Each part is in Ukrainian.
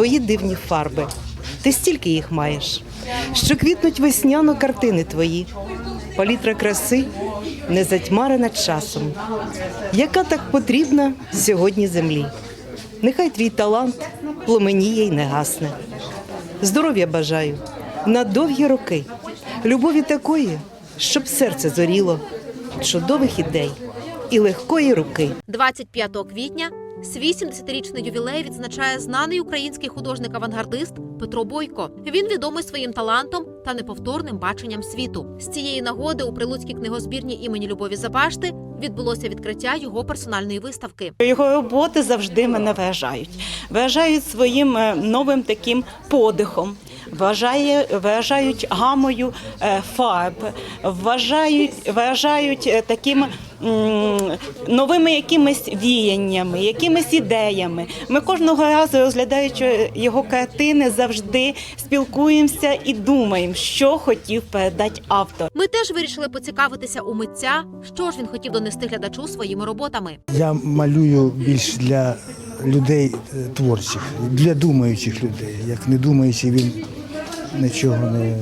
твої дивні фарби. Ти стільки їх маєш, що квітнуть весняно картини твої. Палітра краси не затьмарена часом, яка так потрібна сьогодні землі. Нехай твій талант пломеніє й не гасне. Здоров'я бажаю на довгі роки, любові такої, щоб серце зоріло, чудових ідей і легкої руки. 25 квітня свій 70-річний ювілей відзначає знаний український художник-авангардист Петро Бойко. Він відомий своїм талантом та неповторним баченням світу. З цієї нагоди у Прилуцькій книгозбірні імені Любові Забашти відбулося відкриття його персональної виставки. Його роботи завжди мене вражають. Вражають своїм е, новим таким подихом. Вважає, вважають гамою е, фарб, вважають, вважають е, таким новими якимись віяннями, якимись ідеями. Ми кожного разу, розглядаючи його картини, завжди спілкуємося і думаємо, що хотів передати автор. Ми теж вирішили поцікавитися у митця, що ж він хотів донести глядачу своїми роботами. Я малюю більш для людей е, творчих, для думаючих людей. Як не думаючи, він нічого не.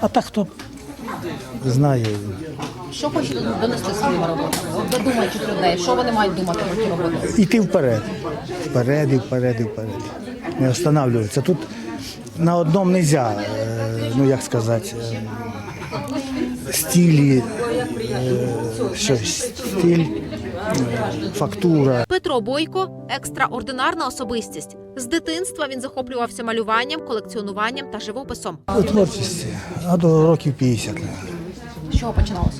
А так хто знає. Що хочете донести своїми роботами? От до думаючих людей, що вони мають думати про ті роботи? Іти вперед. Вперед і вперед і вперед. Не останавливатися. Тут на одному не можна, ну як сказати, е, стилі, е, щось, стиль, е, фактура. Петро Бойко екстраординарна особистість. З дитинства він захоплювався малюванням, колекціонуванням та живописом. У творчості, а до років 50. мабуть. З чого починалося?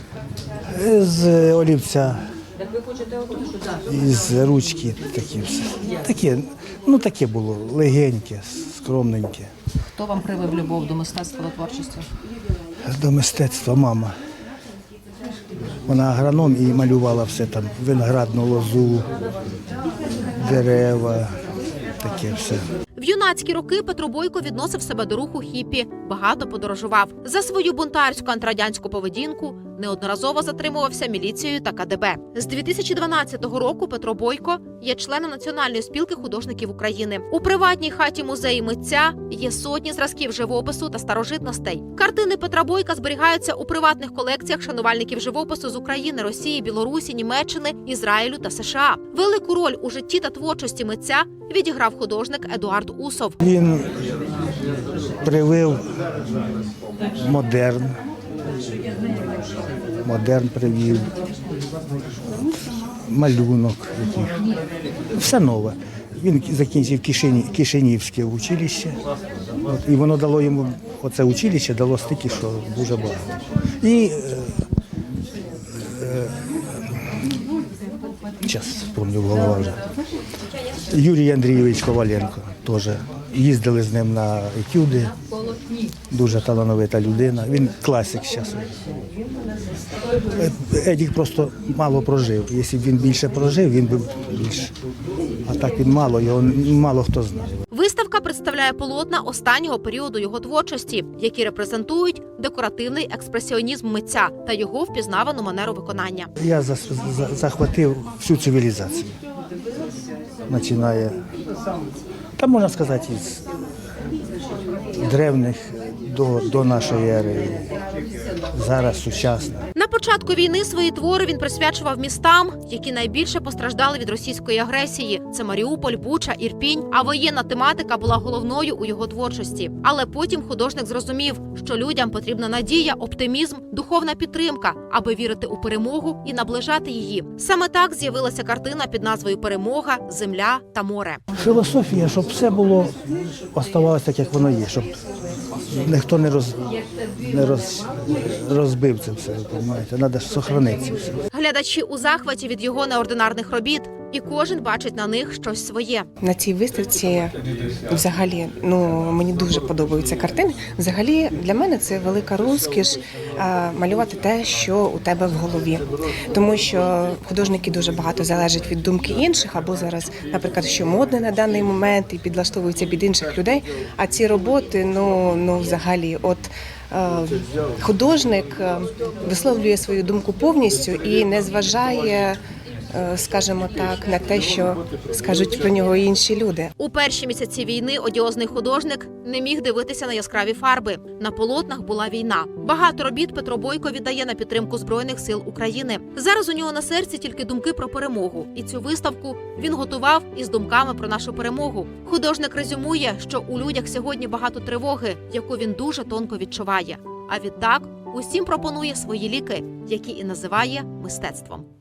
З олівця, із ручки такі все. Таке, ну таке було легеньке, скромненьке. Хто вам привив любов до мистецтва, до творчості? До мистецтва мама. Вона агроном і малювала все там, виноградну лозу, дерева, таке все. В юнацькі роки Петро Бойко відносив себе до руху хіпі, багато подорожував. За свою бунтарську антирадянську поведінку неодноразово затримувався міліцією та КДБ. З 2012 року Петро Бойко є членом Національної спілки художників України. У приватній хаті музеї митця є сотні зразків живопису та старожитностей. Картини Петра Бойка зберігаються у приватних колекціях шанувальників живопису з України, Росії, Білорусі, Німеччини, Ізраїлю та США. Велику роль у житті та творчості митця відіграв художник Едуард Усов. Він привив модерн. Модерн привів, малюнок, все нове. Він закінчив Кишині, Кишинівське училище. От, і воно дало йому, оце училище дало стільки, що дуже багато. І зараз пам'ятаю голова вже. Юрій Андрійович Коваленко теж. Їздили з ним на етюди. Дуже талановита людина. Він класик зараз. Едік просто мало прожив. Якщо б він більше прожив, він би більше. А так він мало, його мало хто знає. Представляє полотна останнього періоду його творчості, які репрезентують декоративний експресіонізм митця та його впізнавану манеру виконання. Я за- за- захватив всю цивілізацію. Починає, та можна сказати, із древніх до, до нашої ери. Зараз сучасно. Початку війни свої твори він присвячував містам, які найбільше постраждали від російської агресії. Це Маріуполь, Буча, Ірпінь. А воєнна тематика була головною у його творчості. Але потім художник зрозумів, що людям потрібна надія, оптимізм, духовна підтримка, аби вірити у перемогу і наближати її. Саме так з'явилася картина під назвою Перемога, Земля та море. Філософія, щоб все було, оставалося так, як воно є, щоб ніхто не, роз, не роз, розбив це все, розумієте? Треба зберігати це все. Глядачі у захваті від його неординарних робіт, і кожен бачить на них щось своє. На цій виставці взагалі ну мені дуже подобаються картини. Взагалі для мене це велика розкіш малювати те, що у тебе в голові, тому що художники дуже багато залежать від думки інших, або зараз, наприклад, що модне на даний момент і підлаштовуються під інших людей. А ці роботи, ну ну взагалі, от. е, Художник е, висловлює свою думку повністю і не зважає скажімо так, на те, що скажуть про нього інші люди. У перші місяці війни одіозний художник не міг дивитися на яскраві фарби. На полотнах була війна. Багато робіт Петро Бойко віддає на підтримку збройних сил України. Зараз у нього на серці тільки думки про перемогу, і цю виставку він готував із думками про нашу перемогу. Художник резюмує, що у людях сьогодні багато тривоги, яку він дуже тонко відчуває. А відтак усім пропонує свої ліки, які і називає мистецтвом.